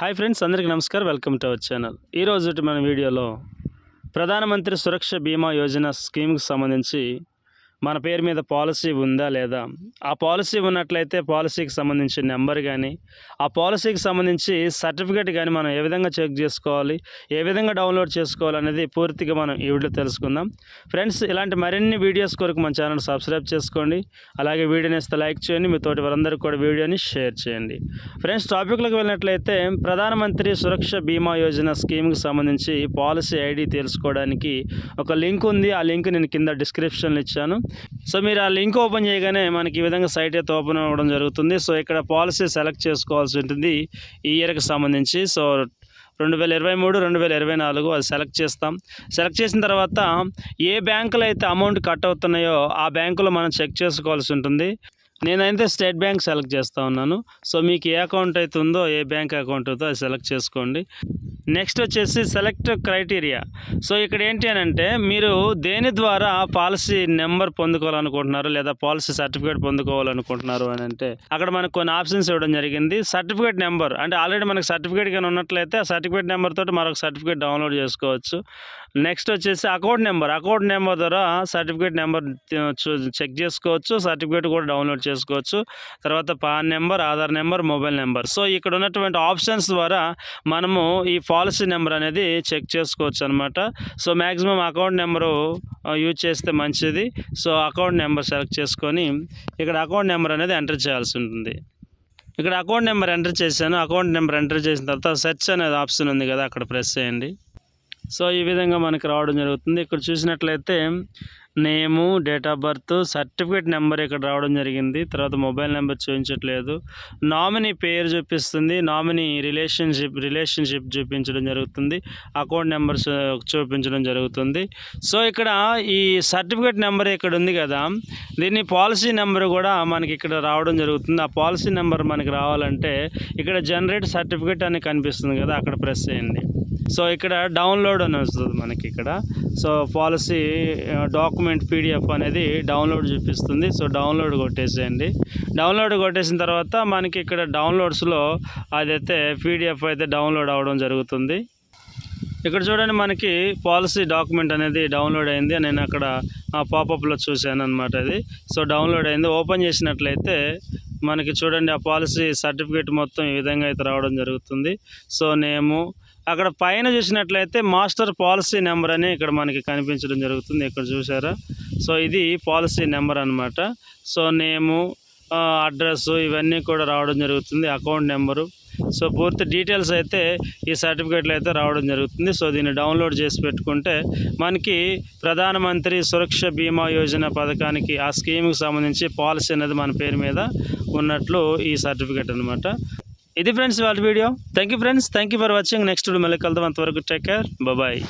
Hi friends అందరికీ నమస్కారం. Welcome to our channel. ఈరోజు మన వీడియోలో ప్రధానమంత్రి సురక్ష బీమా యోజన స్కీమ్కి సంబంధించి మన పేరు మీద పాలసీ ఉందా లేదా? ఆ పాలసీ ఉన్నట్లయితే పాలసీకి సంబంధించిన నెంబర్ కానీ ఆ పాలసీకి సంబంధించి సర్టిఫికేట్ కానీ మనం ఏ విధంగా చెక్ చేసుకోవాలి ఏ విధంగా డౌన్లోడ్ చేసుకోవాలి అనేది పూర్తిగా మనం ఈ వీడియో తెలుసుకుందాం. ఫ్రెండ్స్ ఇలాంటి మరిన్ని వీడియోస్ కొరకు మన ఛానల్ సబ్స్క్రైబ్ చేసుకోండి. అలాగే వీడియోని ఇస్తే లైక్ చేయండి. మీ తోటి వారందరికీ కూడా వీడియోని షేర్ చేయండి. ఫ్రెండ్స్ టాపిక్లోకి వెళ్ళినట్లయితే ప్రధానమంత్రి సురక్ష బీమా యోజన స్కీమ్కి సంబంధించి పాలసీ ఐడి తెలుసుకోవడానికి ఒక లింక్ ఉంది. ఆ లింక్ నేను కింద డిస్క్రిప్షన్లో ఇచ్చాను. సో మీరు ఆ లింక్ ఓపెన్ చేయగానే మనకి ఈ విధంగా సైట్ అయితే ఓపెన్ అవ్వడం జరుగుతుంది. సో ఇక్కడ పాలసీ సెలెక్ట్ చేసుకోవాల్సి ఉంటుంది ఈ ఇయర్కి సంబంధించి. సో రెండు వేల ఇరవై మూడు రెండు వేల ఇరవై నాలుగు అది సెలెక్ట్ చేస్తాం. సెలెక్ట్ చేసిన తర్వాత ఏ బ్యాంకులో అయితే అమౌంట్ కట్ అవుతున్నాయో ఆ బ్యాంకులో మనం చెక్ చేసుకోవాల్సి ఉంటుంది. నేనైతే స్టేట్ బ్యాంక్ సెలెక్ట్ చేస్తూ ఉన్నాను. సో మీకు ఏ అకౌంట్ అయితే ఉందో ఏ బ్యాంక్ అకౌంట్ ఉందో అది సెలెక్ట్ చేసుకోండి. నెక్స్ట్ వచ్చేసి సెలెక్ట్ క్రైటీరియా. సో ఇక్కడ ఏంటి అని అంటే మీరు దేని ద్వారా పాలసీ నెంబర్ పొందుకోవాలనుకుంటున్నారు లేదా పాలసీ సర్టిఫికేట్ పొందుకోవాలనుకుంటున్నారు అని అంటే అక్కడ మనకు కొన్ని ఆప్షన్స్ ఇవ్వడం జరిగింది. సర్టిఫికేట్ నెంబర్ అంటే ఆల్రెడీ మనకు సర్టిఫికేట్ కానీ ఉన్నట్లయితే ఆ సర్టిఫికేట్ నెంబర్ తోటి మరొక సర్టిఫికేట్ డౌన్లోడ్ చేసుకోవచ్చు. నెక్స్ట్ వచ్చేసి అకౌంట్ నెంబర్. అకౌంట్ నెంబర్ ద్వారా సర్టిఫికేట్ నెంబర్ చెక్ చేసుకోవచ్చు. సర్టిఫికేట్ కూడా డౌన్లోడ్ చేసుకోవచ్చు. తర్వాత PAN number Aadhaar number mobile number. So ఇక్కడ ఉన్నటువంటి ఆప్షన్స్ ద్వారా మనము ఈ పాలసీ నెంబర్ అనేది చెక్ చేసుకోవచ్చు అనమాట so maximum account number use చేస్తే మంచిది. సో అకౌంట్ నెంబర్ సెలెక్ట్ చేసుకొని ఇక్కడ అకౌంట్ నెంబర్ అనేది ఎంటర్ చేయాల్సి ఉంటుంది. ఇక్కడ అకౌంట్ నెంబర్ ఎంటర్ చేశాను. అకౌంట్ నెంబర్ ఎంటర్ చేసిన తర్వాత సెర్చ్ అనేది ఆప్షన్ ఉంది కదా అక్కడ ప్రెస్ చేయండి. సో ఈ విధంగా మనకి రావడం జరుగుతుంది. ఇక్కడ చూసినట్లయితే name date of birth certificate number ఇక్కడ రావడం జరిగింది. తర్వాత మొబైల్ నెంబర్ చూపించట్లేదు. నామినీ పేరు చూపిస్తుంది. నామినీ రిలేషన్షిప్ రిలేషన్షిప్ చూపించడం జరుగుతుంది. అకౌంట్ నెంబర్ చూపించడం జరుగుతుంది. సో ఇక్కడ ఈ సర్టిఫికేట్ నెంబర్ ఇక్కడ ఉంది కదా. దీన్ని పాలసీ నెంబర్ కూడా మనకి ఇక్కడ రావడం జరుగుతుంది. ఆ పాలసీ నెంబర్ మనకి రావాలంటే ఇక్కడ జనరేట్ సర్టిఫికేట్ అని కనిపిస్తుంది కదా అక్కడ ప్రెస్ చేయండి. సో ఇక్కడ డౌన్లోడ్ అని వస్తుంది మనకి ఇక్కడ. సో పాలసీ డాక్యుమెంట్ పీడిఎఫ్ అనేది డౌన్లోడ్ చూపిస్తుంది. సో డౌన్లోడ్ కొట్టేసేయండి. డౌన్లోడ్ కొట్టేసిన తర్వాత మనకి ఇక్కడ డౌన్లోడ్స్లో అదైతే పీడిఎఫ్ అయితే డౌన్లోడ్ అవ్వడం జరుగుతుంది. ఇక్కడ చూడండి మనకి పాలసీ డాక్యుమెంట్ అనేది డౌన్లోడ్ అయింది. నేను అక్కడ పాపప్లో చూశాను అనమాట అది. సో డౌన్లోడ్ అయింది. ఓపెన్ చేసినట్లయితే మనకి చూడండి ఆ పాలసీ సర్టిఫికేట్ మొత్తం ఈ విధంగా అయితే రావడం జరుగుతుంది. సో నేము అక్కడ పైన చూసినట్లయితే మాస్టర్ పాలసీ నెంబర్ అని ఇక్కడ మనకి కనిపించడం జరుగుతుంది. ఇక్కడ చూసారా సో ఇది పాలసీ నెంబర్ అనమాట సో నేము అడ్రస్ ఇవన్నీ కూడా రావడం జరుగుతుంది అకౌంట్ నెంబరు. సో పూర్తి డీటెయిల్స్ అయితే ఈ సర్టిఫికేట్లు అయితే రావడం జరుగుతుంది. సో దీన్ని డౌన్లోడ్ చేసి పెట్టుకుంటే మనకి ప్రధానమంత్రి సురక్ష బీమా యోజన పథకానికి ఆ స్కీమ్కి సంబంధించి పాలసీ అనేది మన పేరు మీద ఉన్నట్లు ఈ సర్టిఫికేట్ అనమాట ఇది ఫ్రెండ్స్ వాళ్ళ video. Thank you friends thank you for watching next మళ్ళీ కలుద్దాం. అంతవరకు టేక్ కేర్ బాయ్